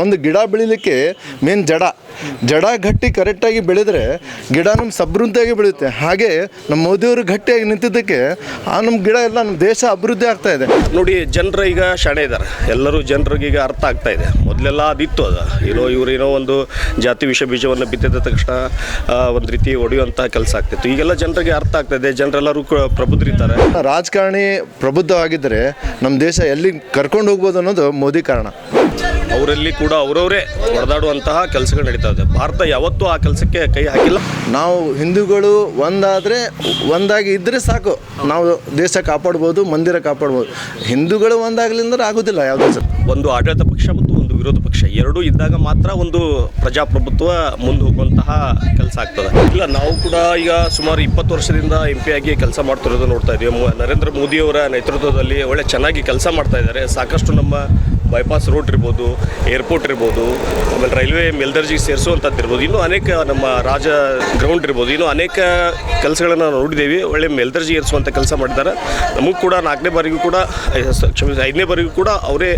ಒಂದು ಗಿಡ ಬೆಳಿಲಿಕ್ಕೆ ಮೇನ್ ಜಡ. ಜಡ ಗಟ್ಟಿ ಕರೆಕ್ಟಾಗಿ ಬೆಳೆದ್ರೆ ಗಿಡ ನಮ್ಮ ಸಮೃದ್ಧಿಯಾಗಿ ಬೆಳೆಯುತ್ತೆ. ಹಾಗೆ ನಮ್ಮ ಮೋದಿಯವರು ಗಟ್ಟಿಯಾಗಿ ನಿಂತಿದ್ದಕ್ಕೆ ಆ ನಮ್ಮ ಗಿಡ ಎಲ್ಲ ನಮ್ಮ ದೇಶ ಅಭಿವೃದ್ಧಿ ಆಗ್ತಾ ಇದೆ. ನೋಡಿ ಜನರು ಈಗ ಶಾಣೆ ಇದ್ದಾರೆ. ಎಲ್ಲರೂ ಜನರಿಗೆ ಈಗ ಅರ್ಥ ಆಗ್ತಾ ಇದೆ. ಮೊದಲೆಲ್ಲ ಅದಿತ್ತು ಅದು. ಏನೋ ಇವ್ರು ಏನೋ ಒಂದು ಜಾತಿ ವಿಷ ಬೀಜವನ್ನು ಬಿತ್ತಿದ ತಕ್ಷಣ ಒಂದು ರೀತಿ ಒಡೆಯುವಂಥ ಕೆಲಸ ಆಗ್ತಿತ್ತು. ಈಗೆಲ್ಲ ಜನರಿಗೆ ಅರ್ಥ ಆಗ್ತಾ ಇದೆ. ಜನರೆಲ್ಲರೂ ಪ್ರಬುದ್ಧರಿದ್ದಾರೆ. ರಾಜಕಾರಣಿ ಪ್ರಬುದ್ಧವಾಗಿದ್ದರೆ ನಮ್ಮ ದೇಶ ಎಲ್ಲಿ ಕರ್ಕೊಂಡು ಹೋಗ್ಬೋದು ಅನ್ನೋದು ಮೋದಿ ಕಾರಣ. ಅವರಲ್ಲಿ ಕೂಡ ಅವರವರೇ ಹೊಡೆದಾಡುವಂತಹ ಕೆಲಸಗಳು ನಡೀತಾ ಇದೆ. ಭಾರತ ಯಾವತ್ತೂ ಆ ಕೆಲಸಕ್ಕೆ ಕೈ ಹಾಕಿಲ್ಲ. ನಾವು ಹಿಂದೂಗಳು ಒಂದಾದರೆ ಒಂದಾಗಿ ಇದ್ದರೆ ಸಾಕು. ನಾವು ದೇಶ ಕಾಪಾಡ್ಬೋದು ಮಂದಿರ ಕಾಪಾಡ್ಬೋದು. ಹಿಂದೂಗಳು ಒಂದಾಗ್ಲಿಂದ್ರೆ ಆಗೋದಿಲ್ಲ ಯಾವುದೇ ಸರ್ ಒಂದು ಆಡಳಿತ ಪಕ್ಷ ಮತ್ತು ಒಂದು ವಿರೋಧ ಪಕ್ಷ ಎರಡೂ ಇದ್ದಾಗ ಮಾತ್ರ ಒಂದು ಪ್ರಜಾಪ್ರಭುತ್ವ ಮುಂದೆ ಹೋಗುವಂತಹ ಕೆಲಸ ಆಗ್ತದೆ. ಇಲ್ಲ ನಾವು ಕೂಡ ಈಗ ಸುಮಾರು ಇಪ್ಪತ್ತು ವರ್ಷದಿಂದ ಎಂ ಪಿ ಆಗಿ ಕೆಲಸ ಮಾಡ್ತಿರೋದು ನೋಡ್ತಾ ಇದ್ದೀವಿ ನರೇಂದ್ರ ಮೋದಿಯವರ ನೇತೃತ್ವದಲ್ಲಿ ಒಳ್ಳೆ ಚೆನ್ನಾಗಿ ಕೆಲಸ ಮಾಡ್ತಾ ಇದ್ದಾರೆ. ಸಾಕಷ್ಟು ನಮ್ಮ ಬೈಪಾಸ್ ರೋಡ್ ಇರ್ಬೋದು ಏರ್ಪೋರ್ಟ್ ಇರ್ಬೋದು, ಆಮೇಲೆ ರೈಲ್ವೆ ಮೇಲ್ದರ್ಜೆಗೆ ಸೇರಿಸುವಂಥದ್ದು ಇರ್ಬೋದು. ಇನ್ನೂ ಅನೇಕ ನಮ್ಮ ರಾಜ ಗ್ರೌಂಡ್ ಇರ್ಬೋದು. ಇನ್ನೂ ಅನೇಕ ಕೆಲಸಗಳನ್ನು ನಾವು ನೋಡಿದ್ದೀವಿ. ಒಳ್ಳೆ ಮೇಲ್ದರ್ಜೆ ಏರಿಸುವಂಥ ಕೆಲಸ ಮಾಡಿದ್ದಾರೆ. ನಮಗೂ ಕೂಡ ನಾಲ್ಕನೇ ಬಾರಿಗೂ ಕೂಡ ಐದನೇ ಬಾರಿಗೂ ಕೂಡ ಅವರೇ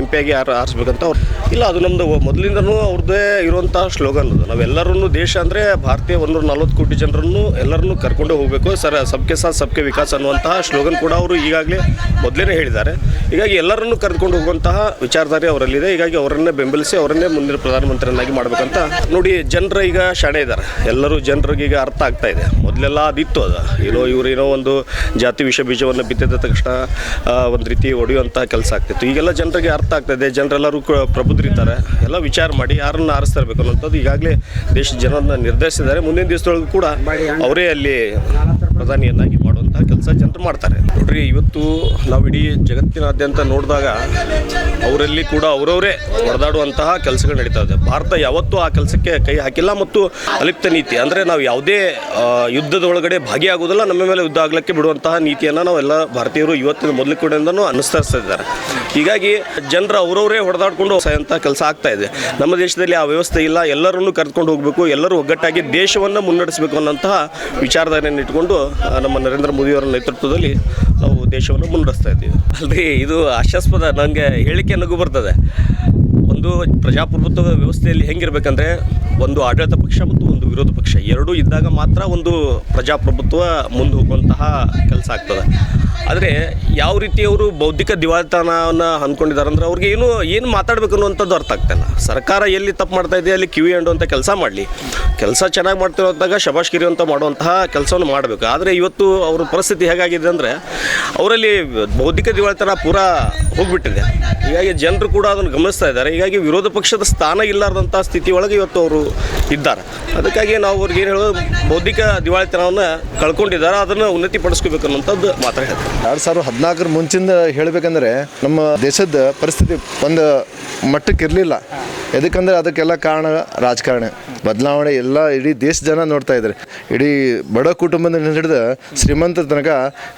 ಎಂ ಪಿ ಆಗಿ ಯಾರು ಆರಿಸ್ಬೇಕಂತ ಅವ್ರು. ಇಲ್ಲ, ಅದು ನಮ್ಮದು ಮೊದಲಿಂದನೂ ಅವ್ರದ್ದೇ ಇರುವಂಥ ಸ್ಲೋಗನ್ ಅದು. ನಾವೆಲ್ಲರನ್ನು ದೇಶ ಅಂದರೆ ಭಾರತೀಯ ಒಂದೂರ ನಲ್ವತ್ತು ಕೋಟಿ ಜನರನ್ನು ಎಲ್ಲರನ್ನೂ ಕರ್ಕೊಂಡೇ ಹೋಗಬೇಕು. ಸರ್, ಸಬ್ಕೆ ಸಾಥ್, ಸಬ್ಕೆ ವಿಕಾಸ್ ಅನ್ನುವಂತಹ ಸ್ಲೋಗನ್ ಕೂಡ ಅವರು ಈಗಾಗಲೇ ಮೊದಲೇ ಹೇಳಿದ್ದಾರೆ. ಹೀಗಾಗಿ ಎಲ್ಲರನ್ನೂ ಕರೆದುಕೊಂಡು ಹೋಗುವಂತಹ ವಿಚಾರಧಾರೆ ಅವರಲ್ಲಿದೆ. ಹೀಗಾಗಿ ಅವರನ್ನೇ ಬೆಂಬಲಿಸಿ ಅವರನ್ನೇ ಮುಂದಿನ ಪ್ರಧಾನಮಂತ್ರಿಯನ್ನಾಗಿ ಮಾಡಬೇಕಂತ ನೋಡಿ, ಜನರು ಈಗ ಶಾಣೆ ಇದ್ದಾರೆ. ಎಲ್ಲರೂ ಜನರಿಗೆ ಈಗ ಅರ್ಥ ಆಗ್ತಾ ಇದೆ. ಮೊದಲೆಲ್ಲ ಅದಿತ್ತು ಅದು. ಏನೋ ಇವರೇನೋ ಒಂದು ಜಾತಿ ವಿಷ ಬೀಜವನ್ನು ಬಿತ್ತಿದ ತಕ್ಷಣ ಒಂದು ರೀತಿ ಹೊಡೆಯುವಂತಹ ಕೆಲಸ ಆಗ್ತಿತ್ತು. ಈಗೆಲ್ಲ ಜನರಿಗೆ ಅರ್ಥ ಆಗ್ತಾ ಇದೆ. ಜನರೆಲ್ಲರೂ ಪ್ರಬುದ್ಧರಿದ್ದಾರೆ. ಎಲ್ಲ ವಿಚಾರ ಮಾಡಿ ಯಾರನ್ನು ಆರಿಸ್ತಾ ಇರಬೇಕು ಅನ್ನೋಂಥದ್ದು ಈಗಾಗಲೇ ದೇಶದ ಜನರನ್ನ ನಿರ್ಧರಿಸಿದ್ದಾರೆ. ಮುಂದಿನ ದಿವಸದೊಳಗೂ ಕೂಡ ಅವರೇ ಅಲ್ಲಿ ಪ್ರಧಾನಿಯನ್ನಾಗಿ ಕೆಲಸ ಮಾಡ್ತಾರೆ. ನೋಡ್ರಿ, ಇವತ್ತು ನಾವು ಇಡೀ ಜಗತ್ತಿನಾದ್ಯಂತ ನೋಡಿದಾಗ ಅವರಲ್ಲಿ ಕೂಡ ಅವರವರೇ ಹೊಡೆದಾಡುವಂತಹ ಕೆಲಸಗಳು ನಡೀತಾ ಇದೆ. ಭಾರತ ಯಾವತ್ತೂ ಆ ಕೆಲಸಕ್ಕೆ ಕೈ ಹಾಕಿಲ್ಲ ಮತ್ತು ಅಲಿಪ್ತ ನೀತಿ, ಅಂದರೆ ನಾವು ಯಾವುದೇ ಯುದ್ಧದ ಒಳಗಡೆ ಭಾಗಿಯಾಗೋದಿಲ್ಲ ನಮ್ಮ ಮೇಲೆ ಯುದ್ಧ ಆಗಲಿಕ್ಕೆ ಬಿಡುವಂತಹ ನೀತಿಯನ್ನು ನಾವೆಲ್ಲ ಭಾರತೀಯರು ಇವತ್ತಿನ ಮೊದಲು ಕೂಡ ಅನುಸರಿಸ್ತಾ ಇದ್ದಾರೆ. ಹೀಗಾಗಿ ಜನರು ಅವರವರೇ ಹೊಡೆದಾಡಿಕೊಂಡು ಸಾಯುವಂಥ ಕೆಲಸ ಆಗ್ತಾ ಇದೆ. ನಮ್ಮ ದೇಶದಲ್ಲಿ ಆ ವ್ಯವಸ್ಥೆ ಇಲ್ಲ, ಎಲ್ಲರನ್ನೂ ಕರೆದುಕೊಂಡು ಹೋಗಬೇಕು, ಎಲ್ಲರೂ ಒಗ್ಗಟ್ಟಾಗಿ ದೇಶವನ್ನು ಮುನ್ನಡೆಸಬೇಕು ಅನ್ನೋಂತಹ ವಿಚಾರಧಾರೆಯನ್ನು ಇಟ್ಕೊಂಡು ನಮ್ಮ ನರೇಂದ್ರ ಮೋದಿಯವರ ನೇತೃತ್ವದಲ್ಲಿ ನಾವು ದೇಶವನ್ನು ಮುನ್ನಡೆಸ್ತಾ ಇದ್ದೀವಿ. ಅಲ್ರಿ, ಇದು ಹಾಸ್ಯಾಸ್ಪದ ನನಗೆ ಹೇಳಿಕೆ ನಗು ಬರ್ತದೆ. ಒಂದು ಪ್ರಜಾಪ್ರಭುತ್ವದ ವ್ಯವಸ್ಥೆಯಲ್ಲಿ ಹೆಂಗಿರ್ಬೇಕಂದ್ರೆ ಒಂದು ಆಡಳಿತ ಪಕ್ಷ ಮತ್ತು ಒಂದು ವಿರೋಧ ಪಕ್ಷ. ಎರಡೂ ಇದ್ದಾಗ ಮಾತ್ರ ಒಂದು ಪ್ರಜಾಪ್ರಭುತ್ವ ಮುಂದೆ ಹೋಗುವಂತಹ ಕೆಲಸ ಆಗ್ತದೆ. ಆದರೆ ಯಾವ ರೀತಿ ಅವರು ಬೌದ್ಧಿಕ ದಿವಾಳಿತನವನ್ನು ಅಂದ್ಕೊಂಡಿದ್ದಾರೆ ಅಂದ್ರೆ ಅವ್ರಿಗೆ ಏನು ಏನು ಮಾತಾಡಬೇಕು ಅನ್ನುವಂಥದ್ದು ಅರ್ಥ ಆಗ್ತಾಯಿಲ್ಲ ಸರ್ಕಾರ ಎಲ್ಲಿ ತಪ್ಪು ಮಾಡ್ತಾ ಇದೆ, ಅಲ್ಲಿ ಕಿವಿ ಅಂತ ಕೆಲಸ ಮಾಡಲಿ. ಕೆಲಸ ಚೆನ್ನಾಗಿ ಮಾಡ್ತಿರೋದಾಗ ಶಬಾಷ್ಗಿರಿ ಅಂತ ಮಾಡುವಂತಹ ಕೆಲಸವನ್ನು ಮಾಡಬೇಕು. ಆದರೆ ಇವತ್ತು ಅವ್ರ ಪರಿಸ್ಥಿತಿ ಹೇಗಾಗಿದೆ ಅಂದರೆ, ಅವರಲ್ಲಿ ಬೌದ್ಧಿಕ ದಿವಾಳಿತನ ಪೂರ ಹೋಗ್ಬಿಟ್ಟಿದೆ. ಹೀಗಾಗಿ ಜನರು ಕೂಡ ಅದನ್ನು ಗಮನಿಸ್ತಾ ಇದ್ದಾರೆ. ಹೀಗಾಗಿ ವಿರೋಧ ಪಕ್ಷದ ಸ್ಥಾನ ಇಲ್ಲಾರ್ದಂಥ ಸ್ಥಿತಿ ಒಳಗೆ ಇವತ್ತು ಅವರು ಇದ್ದಾರೆ. ಅದಕ್ಕಾಗಿ ನಾವು ಅವ್ರಿಗೆ ಏನು ಹೇಳೋದು, ಬೌದ್ಧಿಕ ದಿವಾಳಿತನವನ್ನು ಕಳ್ಕೊಂಡಿದ್ದಾರೆ, ಅದನ್ನು ಉನ್ನತಿ ಪಡಿಸ್ಕೋಬೇಕು ಅನ್ನೋಂಥದ್ದು ಮಾತ್ರ ಹೇಳ್ತಾರೆ ಎರಡು ಸಾವಿರದ ಹದಿನಾಲ್ಕರ ಮುಂಚಿಂದ ಹೇಳಬೇಕಂದ್ರೆ ನಮ್ಮ ದೇಶದ ಪರಿಸ್ಥಿತಿ ಒಂದು ಮಟ್ಟಕ್ಕೆ ಇರಲಿಲ್ಲ. ಎದಕ್ಕಂದ್ರೆ ಅದಕ್ಕೆಲ್ಲ ಕಾರಣ ರಾಜಕಾರಣ. ಬದಲಾವಣೆ ಎಲ್ಲ ಇಡೀ ದೇಶ ಜನ ನೋಡ್ತಾ ಇದ್ದಾರೆ. ಇಡೀ ಬಡ ಕುಟುಂಬದಿಂದ ಹಿಡಿದು ಶ್ರೀಮಂತರ ತನಕ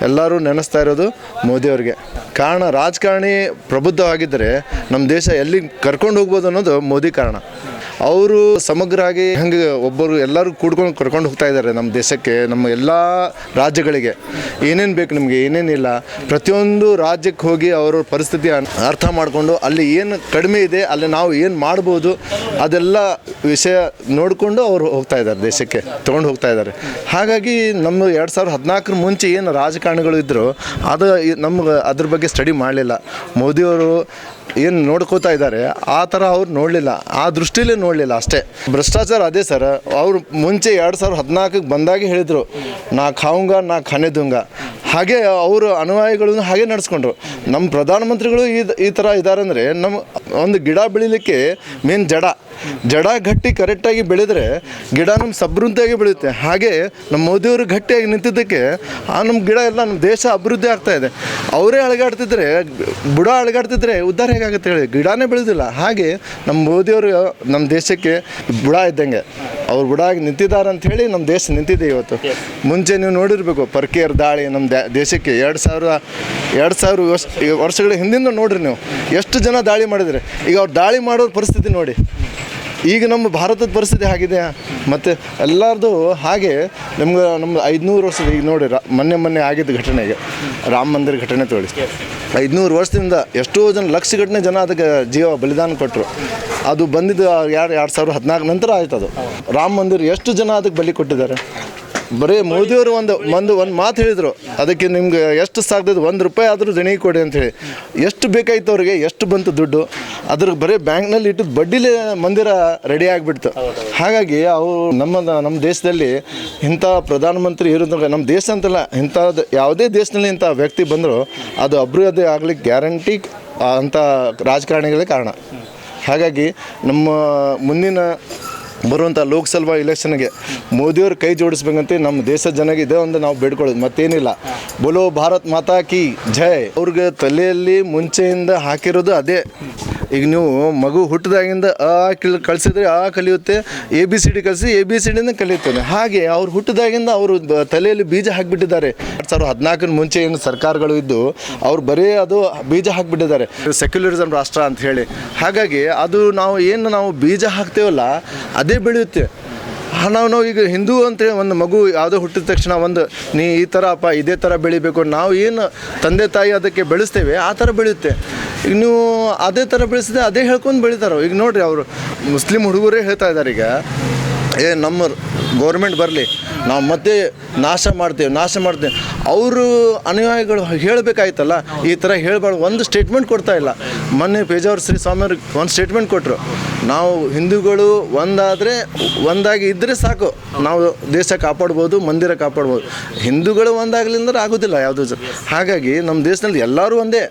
ಎಲ್ಲರೂ ನೆನೆಸ್ತಾ ಇರೋದು ಮೋದಿಯವ್ರಿಗೆ ಕಾರಣ ರಾಜಕಾರಣಿ ಪ್ರಬುದ್ಧವಾಗಿದ್ದರೆ ನಮ್ಮ ದೇಶ ಎಲ್ಲಿ ಕರ್ಕೊಂಡು ಹೋಗ್ಬೋದು ಅನ್ನೋದು ಮೋದಿ ಕಾರಣ. ಅವರು ಸಮಗ್ರ ಆಗಿ ಹಂಗೆ ಒಬ್ಬರು ಎಲ್ಲರೂ ಕೂಡ್ಕೊಂಡು ಕರ್ಕೊಂಡು ಹೋಗ್ತಾ ಇದ್ದಾರೆ ನಮ್ಮ ದೇಶಕ್ಕೆ, ನಮ್ಮ ಎಲ್ಲ ರಾಜ್ಯಗಳಿಗೆ. ಏನೇನು ಬೇಕು ನಿಮಗೆ ಏನೇನಿಲ್ಲ ಪ್ರತಿಯೊಂದು ರಾಜ್ಯಕ್ಕೆ ಹೋಗಿ ಅವರ ಪರಿಸ್ಥಿತಿ ಅರ್ಥ ಮಾಡಿಕೊಂಡು ಅಲ್ಲಿ ಏನು ಕಡಿಮೆ ಇದೆ, ಅಲ್ಲಿ ನಾವು ಏನು ಮಾಡ್ಬೋದು ಅದೆಲ್ಲ ವಿಷಯ ನೋಡಿಕೊಂಡು ಅವರು ಹೋಗ್ತಾ ಇದ್ದಾರೆ ದೇಶಕ್ಕೆ, ತೊಗೊಂಡು ಹೋಗ್ತಾ ಇದ್ದಾರೆ. ಹಾಗಾಗಿ ನಮ್ಮ ಎರಡು ಸಾವಿರದ ಹದಿನಾಲ್ಕರ ಮುಂಚೆ ಏನು ರಾಜಕಾರಣಿಗಳು ಇದ್ದರು ಅದು ನಮ್ಗೆ ಅದ್ರ ಬಗ್ಗೆ ಸ್ಟಡಿ ಮಾಡಲಿಲ್ಲ. ಮೋದಿಯವರು ಏನು ನೋಡ್ಕೋತಾ ಇದ್ದಾರೆ, ಆ ಥರ ಅವ್ರು ನೋಡಲಿಲ್ಲ. ಆ ದೃಷ್ಟಿಯಲ್ಲಿ ನೋಡಲಿಲ್ಲ ಅಷ್ಟೇ. ಭ್ರಷ್ಟಾಚಾರ ಅದೇ ಸರ್, ಅವರು ಮುಂಚೆ ಎರಡು ಸಾವಿರದ ಹದಿನಾಲ್ಕಕ್ಕೆ ಬಂದಾಗೆ ಹೇಳಿದರು, ನಾ ಖಾವುಂಗ, ನಾ ಖಾನೆ ದುಂಗ. ಹಾಗೆ ಅವರು ಅನುಯಾಯಿಗಳನ್ನು ಹಾಗೆ ನಡೆಸ್ಕೊಂಡ್ರು. ನಮ್ಮ ಪ್ರಧಾನಮಂತ್ರಿಗಳು ಈ ಈ ಥರ ಇದ್ದಾರೆ ಅಂದರೆ ನಮ್ಮ ಒಂದು ಗಿಡ ಬೆಳಿಲಿಕ್ಕೆ ಮೇನ್ ಜಡ. ಜಡ ಗಟ್ಟಿ ಕರೆಕ್ಟಾಗಿ ಬೆಳೆದ್ರೆ ಗಿಡ ನಮ್ಮ ಸಮೃದ್ಧಿಯಾಗಿ ಬೆಳೆಯುತ್ತೆ. ಹಾಗೆ ನಮ್ಮ ಮೋದಿಯವರು ಗಟ್ಟಿಯಾಗಿ ನಿಂತಿದ್ದಕ್ಕೆ ಆ ನಮ್ಮ ಗಿಡ ಎಲ್ಲ ನಮ್ಮ ದೇಶ ಅಭಿವೃದ್ಧಿ ಆಗ್ತಾ ಇದೆ. ಅವರೇ ಅಳಗಾಡ್ತಿದ್ರೆ, ಬುಡ ಅಳಗಾಡ್ತಿದ್ರೆ ಉದ್ಧಾರ ಹೇಗಾಗುತ್ತೆ ಹೇಳಿ? ಗಿಡನೇ ಬೆಳೆದಿಲ್ಲ. ಹಾಗೆ ನಮ್ಮ ಮೋದಿಯವರು ನಮ್ಮ ದೇಶಕ್ಕೆ ಬುಡ ಇದ್ದಂಗೆ. ಅವ್ರು ಬುಡ ಆಗಿ ನಿಂತಿದ್ದಾರೆ ಅಂತ ಹೇಳಿ ನಮ್ಮ ದೇಶ ನಿಂತಿದೆ ಇವತ್ತು. ಮುಂಚೆ ನೀವು ನೋಡಿರ್ಬೇಕು, ಪರ್ಕಿಯರ್ ದಾಳಿ ನಮ್ಮ ದೇಶಕ್ಕೆ ಎರಡು ಸಾವಿರ ಎರಡು ಸಾವಿರ ವರ್ಷ ವರ್ಷಗಳ ಹಿಂದಿಂದ ನೋಡ್ರಿ ನೀವು. ಎಷ್ಟು ಜನ ದಾಳಿ ಮಾಡಿದರೆ? ಈಗ ಅವ್ರು ದಾಳಿ ಮಾಡೋ ಪರಿಸ್ಥಿತಿ ನೋಡಿ. ಈಗ ನಮ್ಮ ಭಾರತದ ಪರಿಸ್ಥಿತಿ ಆಗಿದೆ ಮತ್ತು ಎಲ್ಲರದು ಹಾಗೆ ನಮ್ಗೆ ನಮ್ಮ ಐದುನೂರು ವರ್ಷದ ಈಗ ನೋಡಿ ರಾ ಮೊನ್ನೆ ಮೊನ್ನೆ ಆಗಿದ್ದ ಘಟನೆಗೆ. ರಾಮ ಮಂದಿರ ಘಟನೆ ತೋಳಿ ಐದುನೂರು ವರ್ಷದಿಂದ ಎಷ್ಟೋ ಜನ ಲಕ್ಷ ಗಟ್ಟಲೆ ಜನ ಅದಕ್ಕೆ ಜೀವ ಬಲಿದಾನ ಕೊಟ್ಟರು ಅದು ಬಂದಿದ್ದು ಎರಡು ಎರಡು ಸಾವಿರದ ಹದಿನಾಲ್ಕು ನಂತರ ಆಯ್ತು ಅದು ರಾಮ ಮಂದಿರ ಎಷ್ಟು ಜನ ಅದಕ್ಕೆ ಬಲಿ ಕೊಟ್ಟಿದ್ದಾರೆ? ಬರೀ ಮೋದಿಯವರು ಒಂದು ಒಂದು ಒಂದು ಮಾತು ಹೇಳಿದರು. ಅದಕ್ಕೆ ನಿಮ್ಗೆ ಎಷ್ಟು ಸಾಕ್ತದೆ ಒಂದು ರೂಪಾಯಿ ಆದರೂ ದಣಿಗೆ ಕೊಡಿ ಅಂತೇಳಿ ಎಷ್ಟು ಬೇಕಾಯ್ತು ಅವ್ರಿಗೆ, ಎಷ್ಟು ಬಂತು ದುಡ್ಡು? ಅದ್ರ ಬರೀ ಬ್ಯಾಂಕ್ನಲ್ಲಿ ಇಟ್ಟು ಬಡ್ಡಿಲೇ ಮಂದಿರ ರೆಡಿ ಆಗಿಬಿಡ್ತು. ಹಾಗಾಗಿ ಅವು ನಮ್ಮ ನಮ್ಮ ದೇಶದಲ್ಲಿ ಇಂಥ ಪ್ರಧಾನಮಂತ್ರಿ ಇರೋದಾಗ ನಮ್ಮ ದೇಶ ಅಂತಲ್ಲ, ಇಂಥದ್ದು ಯಾವುದೇ ದೇಶದಲ್ಲಿ ಇಂಥ ವ್ಯಕ್ತಿ ಬಂದರೂ ಅದು ಅಭಿವೃದ್ಧಿ ಆಗ್ಲಿಕ್ಕೆ ಗ್ಯಾರಂಟಿ ಅಂಥ ರಾಜಕಾರಣಿಗಳೇ ಕಾರಣ. ಹಾಗಾಗಿ ನಮ್ಮ ಮುಂದಿನ ಬರುವಂಥ ಲೋಕಸಭಾ ಇಲೆಕ್ಷನ್ಗೆ ಮೋದಿಯವ್ರ ಕೈ ಜೋಡಿಸ್ಬೇಕಂತ ನಮ್ಮ ದೇಶದ ಜನಗೆ ಇದೇ ಒಂದು ನಾವು ಬೇಡ್ಕೊಳ್ಳೋದು. ಮತ್ತೇನಿಲ್ಲ. ಬೋಲೋ ಭಾರತ್ ಮಾತಾ ಕಿ ಜೈ. ಅವ್ರಿಗೆ ತಲೆಯಲ್ಲಿ ಮುಂಚೆಯಿಂದ ಹಾಕಿರೋದು ಅದೇ. ಈಗ ನೀವು ಮಗು ಹುಟ್ಟಿದಾಗಿಂದ ಆ ಕಿಲ್ ಕಳಿಸಿದ್ರೆ ಆ ಕಲಿಯುತ್ತೆ ಎ ಬಿ ಸಿ ಡಿ ಕಲಿಸಿ ಎ ಬಿ ಸಿ ಡಿಂದ ಕಲಿಯುತ್ತಾನೆ. ಹಾಗೆ ಅವ್ರು ಹುಟ್ಟಿದಾಗಿಂದ ಅವರು ತಲೆಯಲ್ಲಿ ಬೀಜ ಹಾಕಿಬಿಟ್ಟಿದ್ದಾರೆ. ಎರಡು ಸಾವಿರದ ಹದಿನಾಲ್ಕರ ಮುಂಚೆ ಏನು ಸರ್ಕಾರಗಳು ಇದ್ದು, ಅವ್ರು ಬರೀ ಅದು ಬೀಜ ಹಾಕಿಬಿಟ್ಟಿದ್ದಾರೆ. ಸೆಕ್ಯುಲರಿಸಮ್ ರಾಷ್ಟ್ರ ಅಂತ ಹೇಳಿ. ಹಾಗಾಗಿ ಅದು ನಾವು ಏನು ನಾವು ಬೀಜ ಹಾಕ್ತೇವಲ್ಲ, ಅದೇ ಬೆಳೆಯುತ್ತೆ. ನಾವು ನಾವು ಈಗ ಹಿಂದೂ ಅಂತೇಳಿ ಒಂದು ಮಗು ಯಾವುದೋ ಹುಟ್ಟಿದ ತಕ್ಷಣ ಒಂದು, ನೀ ಈ ಥರ ಅಪ್ಪ, ಇದೇ ಥರ ಬೆಳಿಬೇಕು. ನಾವು ಏನು ತಂದೆ ತಾಯಿ ಅದಕ್ಕೆ ಬೆಳೆಸ್ತೇವೆ, ಆ ಥರ ಬೆಳೆಯುತ್ತೆ. ಈಗ ನೀವು ಅದೇ ಥರ ಬೆಳೆಸಿದೆ ಅದೇ ಹೇಳ್ಕೊಂಡು ಬೆಳಿತಾರೆ? ಈಗ ನೋಡ್ರಿ ಅವರು ಮುಸ್ಲಿಂ ಹುಡುಗರೇ ಹೇಳ್ತಾ ಇದ್ದಾರೆ ಈಗ, ಏ, ನಮ್ಮ ಗೌರ್ಮೆಂಟ್ ಬರಲಿ, ನಾವು ಮತ್ತೆ ನಾಶ ಮಾಡ್ತೇವೆ ನಾಶ ಮಾಡ್ತೇವೆ. ಅವರು ಅನುಯಾಯಿಗಳು ಹೇಳಬೇಕಾಯ್ತಲ್ಲ, ಈ ಥರ ಹೇಳಬಾರ್ದು. ಒಂದು ಸ್ಟೇಟ್ಮೆಂಟ್ ಕೊಡ್ತಾ ಇಲ್ಲ. ಮೊನ್ನೆ ಪೇಜಾವರ್ ಶ್ರೀ ಸ್ವಾಮಿಯವ್ರಿಗೆ ಒಂದು ಸ್ಟೇಟ್ಮೆಂಟ್ ಕೊಟ್ಟರು ನಾವು ಹಿಂದೂಗಳು ಒಂದಾದರೆ, ಒಂದಾಗಿ ಇದ್ದರೆ ಸಾಕು. ನಾವು ದೇಶ ಕಾಪಾಡ್ಬೋದು, ಮಂದಿರ ಕಾಪಾಡ್ಬೋದು. ಹಿಂದೂಗಳು ಒಂದಾಗಲಿಂದ್ರೆ ಆಗೋದಿಲ್ಲ ಯಾವುದು ಹಾಗಾಗಿ ನಮ್ಮ ದೇಶದಲ್ಲಿ ಎಲ್ಲರೂ ಒಂದೇ.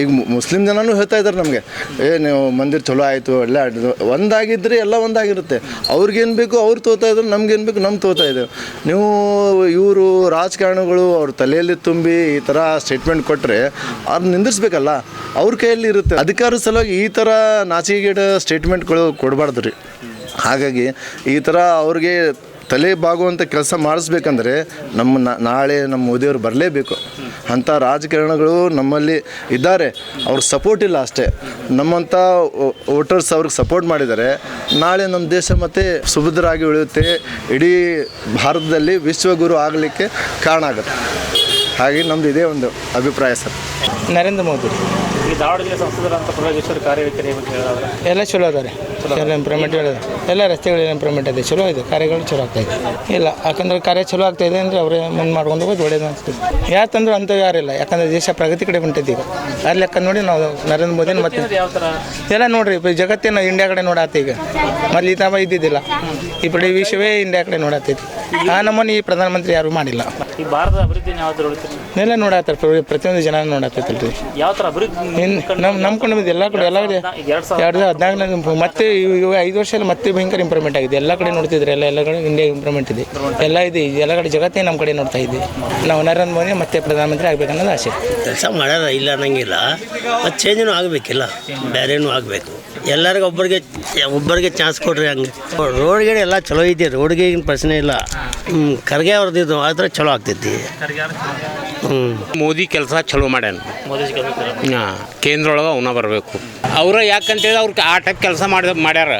ಈಗ ಮುಸ್ಲಿಂ ಜನನೂ ಹೇಳ್ತಾ ಇದ್ದಾರೆ ನಮಗೆ. ಏ, ನೀವು ಮಂದಿರ ಚಲೋ ಆಯಿತು ಎಲ್ಲ. ಒಂದಾಗಿದ್ದರೆ ಎಲ್ಲ ಒಂದಾಗಿರುತ್ತೆ. ಅವ್ರಿಗೇನು ಬೇಕು, ಅವ್ರು ತೋತಾ ಇದ್ರು ನಮ್ಗೇನು ಬೇಕು ನಮ್ಮ ತೋತಾ ಇದ್ದೇವೆ ನೀವು ಇವರು ರಾಜಕಾರಣಿಗಳು ಅವ್ರ ತಲೆಯಲ್ಲಿ ತುಂಬಿ ಈ ಥರ ಸ್ಟೇಟ್ಮೆಂಟ್ ಕೊಟ್ಟರೆ ಅವ್ರನ್ನ ನಿಂದಿರ್ಸ್ಬೇಕಲ್ಲ. ಅವ್ರ ಕೈಯಲ್ಲಿ ಇರುತ್ತೆ. ಅಧಿಕಾರದ ಸಲುವಾಗಿ ಈ ಥರ ನಾಚಿಕೆಗೇಡ ಸ್ಟೇಟ್ಮೆಂಟ್ಗಳು ಕೊಡಬಾರ್ದು ರೀ. ಹಾಗಾಗಿ ಈ ಥರ ಅವ್ರಿಗೆ ತಲೆ ಬಾಗುವಂಥ ಕೆಲಸ ಮಾಡಿಸ್ಬೇಕಂದ್ರೆ ನಮ್ಮ ನಾಳೆ ನಮ್ಮ ಮೋದಿಯವರು ಬರಲೇಬೇಕು. ಅಂಥ ರಾಜಕಾರಣಿಗಳು ನಮ್ಮಲ್ಲಿ ಇದ್ದಾರೆ. ಅವ್ರಿಗೆ ಸಪೋರ್ಟ್ ಇಲ್ಲ ಅಷ್ಟೇ. ನಮ್ಮಂಥ ವೋಟರ್ಸ್ ಅವ್ರಿಗೆ ಸಪೋರ್ಟ್ ಮಾಡಿದ್ದಾರೆ. ನಾಳೆ ನಮ್ಮ ದೇಶ ಮತ್ತೆ ಸುಭದ್ರಾಗಿ ಉಳಿಯುತ್ತೆ. ಇಡೀ ಭಾರತದಲ್ಲಿ ವಿಶ್ವಗುರು ಆಗಲಿಕ್ಕೆ ಕಾರಣ ಆಗುತ್ತೆ. ಹಾಗೆ ನಮ್ಮದು ಇದೇ ಒಂದು ಅಭಿಪ್ರಾಯ ಸರ್. ನರೇಂದ್ರ ಮೋದಿ. ಈ ಧಾರವಾಡ ಜಿಲ್ಲೆ ಸಂಸದರಂತ ಪ್ರಗೇಶ್ವರ ಕಾರ್ಯವೈಖರಿ ಬಗ್ಗೆ ಹೇಳಿದ್ರೆ ಎಲ್ಲ ಚಲೋ ಅದಾರೆ. ಎಲ್ಲ ಇಂಪ್ರೂವ್ಮೆಂಟ್ ಹೇಳಿದೆ ಎಲ್ಲ ರಸ್ತೆಗಳು ಇಂಪ್ರೂವ್ಮೆಂಟ್ ಇದೆ. ಚಲೋ ಇದೆ. ಕಾರ್ಯಗಳು ಚಲೋ ಆಗ್ತಾ ಇದೆ. ಇಲ್ಲ ಯಾಕಂದ್ರೆ ಕಾರ್ಯ ಚಲೋ ಆಗ್ತಾ ಇದೆ ಅಂದರೆ ಅವರೇ ಮುಂದೆ ಮಾಡ್ಕೊಂಡು ಹೋಗೋದು ಒಳ್ಳೇದು ಅನಿಸ್ತದೆ ಯಾಕಂದ್ರೆ ಅಂತ ಯಾರಿಲ್ಲ ಯಾಕಂದ್ರೆ ದೇಶ ಪ್ರಗತಿ ಕಡೆ ಹೊಂಟಿದೆ ಈಗ. ಆ ಲೆಕ್ಕ ನೋಡಿ ನಾವು ನರೇಂದ್ರ ಮೋದಿ ಮತ್ತೆ ಎಲ್ಲ ನೋಡ್ರಿ ಜಗತ್ತಿನ ಇಂಡಿಯಾ ಕಡೆ ನೋಡಾತ ಈಗ. ಮೊದಲು ಈ ಥರ ಇದ್ದಿದ್ದಿಲ್ಲ. ಈ ಪಡೆ ವಿಶ್ವವೇ ಇಂಡಿಯಾ ಕಡೆ ನೋಡತ್ತೈತಿ ಆ ನಮ್ಮನ್ನು ಈ ಪ್ರಧಾನಮಂತ್ರಿ ಯಾರು ಮಾಡಿಲ್ಲ. ಈ ಭಾರತದ ಅಭಿವೃದ್ಧಿನ ಯಾವ ಥರ ಉಳಿತೀರಿ ಎಲ್ಲ ನೋಡತ್ತಾರ ಪ್ರತಿಯೊಂದು ಜನ ನೋಡತ್ತೈತಲ್ರಿ ಯಾವ ಥರ ಅಭಿವೃದ್ಧಿ ಇನ್ನು ನಮ್ಮ ನಂಬ್ಕೊಂಡು ಬಂದಿದ್ದು ಎಲ್ಲ ಕಡೆ ಎಲ್ಲ ಕಡೆ ಈಗ ಎರಡು ಸಾವಿರ ಎರಡು ಸಾವಿರದ ಹದಿನಾಲ್ಕನೇ ಮತ್ತೆ ಇವು- ಇವು ಐದು ವರ್ಷದಲ್ಲಿ ಮತ್ತೆ ಭಯಂಕರ ಇಂಪ್ರೂವ್ಮೆಂಟ್ ಆಗಿದೆ. ಎಲ್ಲ ಕಡೆ ನೋಡ್ತಿದ್ರೆ ಎಲ್ಲ ಎಲ್ಲ ಕಡೆ ಇಂಡಿಯಾ ಇಂಪ್ರೂವ್ಮೆಂಟ್ ಇದೆ. ಎಲ್ಲ ಇದೆ. ಎಲ್ಲ ಕಡೆ ಜಗತ್ತೇ ನಮ್ಮ ಕಡೆ ನೋಡ್ತಾ ಇದೆ. ನಾವು ನರೇಂದ್ರ ಮೋದಿ ಮತ್ತೆ ಪ್ರಧಾನಮಂತ್ರಿ ಆಗ್ಬೇಕನ್ನೋದು ಆಸೆ. ಕೆಲಸ ಮಾಡ್ಯಾರ ಇಲ್ಲ ಅನ್ನಂಗಿಲ್ಲ. ಅದು ಚೇಂಜನೂ ಆಗಬೇಕಿಲ್ಲ. ಬೇರೆನೂ ಆಗಬೇಕು. ಎಲ್ಲರಿಗೂ ಒಬ್ಬರಿಗೆ ಒಬ್ಬರಿಗೆ ಚಾನ್ಸ್ ಕೊಡ್ರಿ ಹಂಗೆ. ರೋಡ್ ಗಿಡ ಎಲ್ಲ ಚಲೋ ಇದೆ ರೋಡ್ಗೆ ಏನು ಪ್ರಶ್ನೆ ಇಲ್ಲ. ಹ್ಞೂ ಖರ್ಗೆ ಅವ್ರದ್ದು ಆದ್ರೆ ಚಲೋ ಆಗ್ತೈತಿ. ಹ್ಞೂ ಮೋದಿ ಕೆಲಸ ಚಲೋ ಮಾಡ್ಯಾನ. ಮೋದಿ ಕೆಲಸ ಹಾಂ ಕೇಂದ್ರ ಒಳಗೆ ಅವನ ಬರಬೇಕು. ಅವರ ಯಾಕಂತೇಳಿ ಅವ್ರ ಆ ಟೈಪ್ ಕೆಲಸ ಮಾಡಿದ ಮಾಡ್ಯಾರ.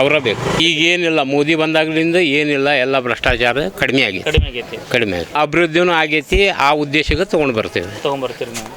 ಅವರ ಬೇಕು. ಈಗ ಏನಿಲ್ಲ ಮೋದಿ ಬಂದಾಗ್ಲಿಂದ ಏನಿಲ್ಲ ಎಲ್ಲ ಭ್ರಷ್ಟಾಚಾರ ಕಡಿಮೆ ಆಗಿದೆ ಕಡಿಮೆ ಆಗೈತಿ. ಕಡಿಮೆ ಆಗಿದೆ ಅಭಿವೃದ್ಧಿನೂ ಆಗೈತಿ ಆ ಉದ್ದೇಶಕ್ಕೆ ತೊಗೊಂಡು ಬರ್ತೀವಿ. ತೊಗೊಂಡ್ಬರ್ತೀವಿ ನೀವು.